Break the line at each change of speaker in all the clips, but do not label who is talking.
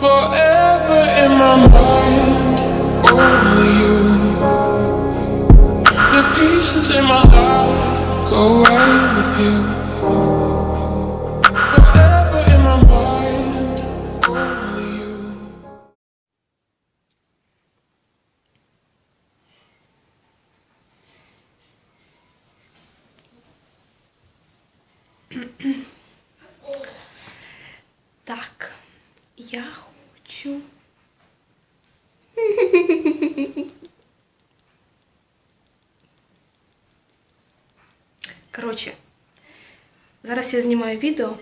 Forever in my mind, only you. The pieces in my life go away with you. Forever in my mind, only you.
Так, я хочу. Коротше, зараз я знімаю відео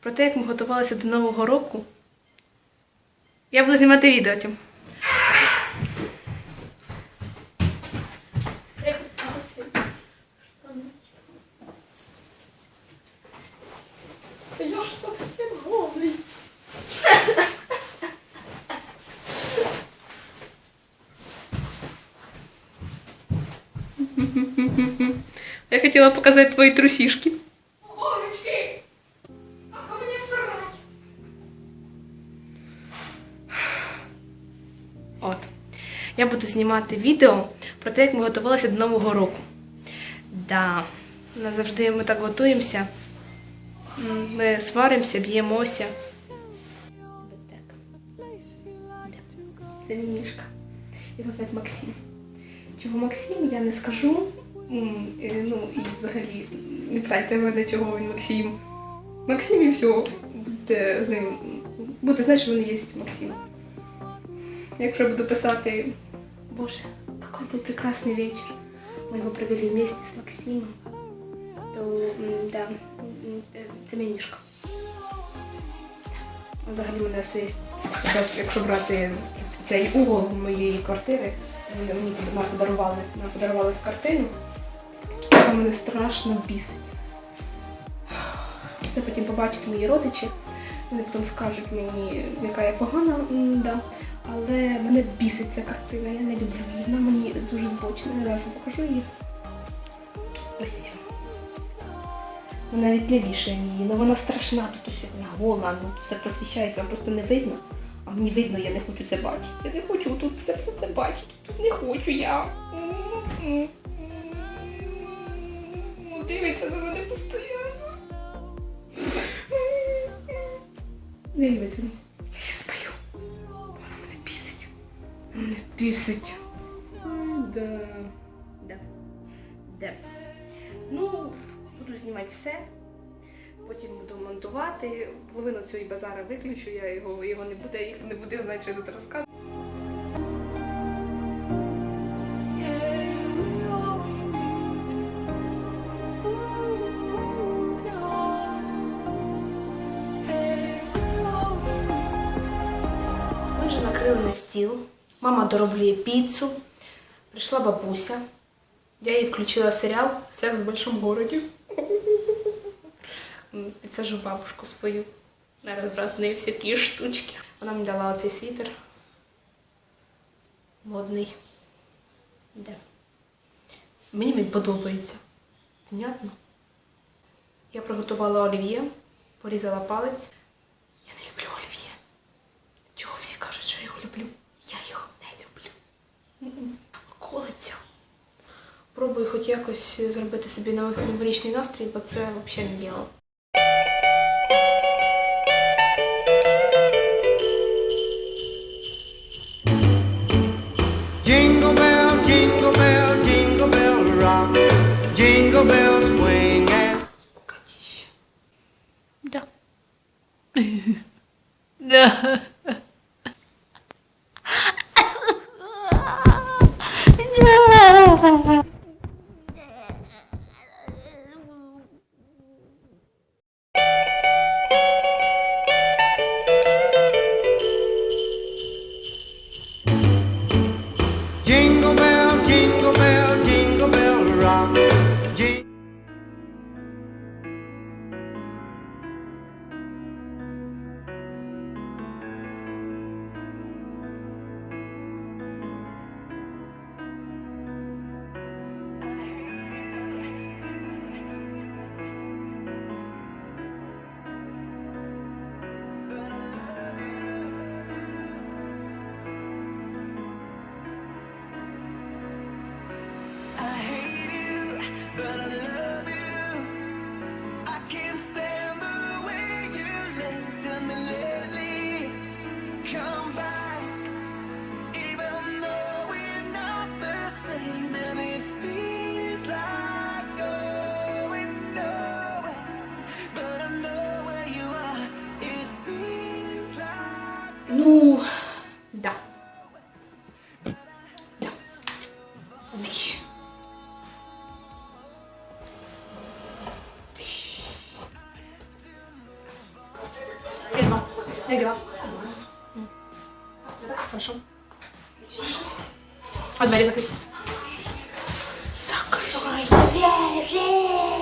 про те, як ми готувалися до Нового року. Я буду знімати відео
Я
хотіла показати твої трусішки.
Божечки! А мені срать.
От. Я буду знімати відео про те, як ми готувалися до Нового року. Да, назавжди ми так готуємося. Ми сваримося, б'ємося. Це мій мішка. Його звати Максим. Чого Максим, я не скажу. М, е, Ну і взагалі не питайте мене, чого він Максим. Максим і все. Будете з ним. Будете знати, що він є Максим. Якщо я буду писати, Боже, какой был прекрасный вечер. Мы его провели вместе с Максимом. То, м, да, м, е, це мій мішка. Взагалі у нас є, якраз, якщо брати цей угол моєї квартири, вони мені нам подарували, нам подарували картину, яка мене страшно бісить. Це потім побачать мої родичі, вони потім скажуть мені, яка я погана, да. але мене бісить ця картина, я не люблю її. Вона мені дуже збочена, я зараз покажу її. Ось. Вона навіть не вішає її, але вона страшна, тут ось вона гола, ну все просвіщається, вам просто не видно. А мені видно, я не хочу це бачити. Я не хочу тут все, все це бачити. Тут не хочу я. Дивиться на мене постійно. Не видно. Я її спалю. Вона мене бісить. Вона мене бісить. Да. Да. Да. Ну, буду знімати все. Потім буду монтувати. Половину цієї базара виключу, я його, його не буде, ніхто не буде знати, що я тут розказую. Накрили на стіл. Мама дороблює піцу. Прийшла бабуся. Я їй включила серіал Секс в большом городі. Підсажу бабушку свою на розвратні всякі штучки. Вона мені дала оцей світер. Модний. Да. Мені він подобається. Понятно? Я приготувала олів'є, порізала палець. хоч якось зробити собі новий новорічний настрій, бо це взагалі не діло.
Jingle bell, jingle bell, jingle bell rock. Jingle bells swing and
Скукотища. Да. Да. Хорошо. А двери закрыть. Закрой двери!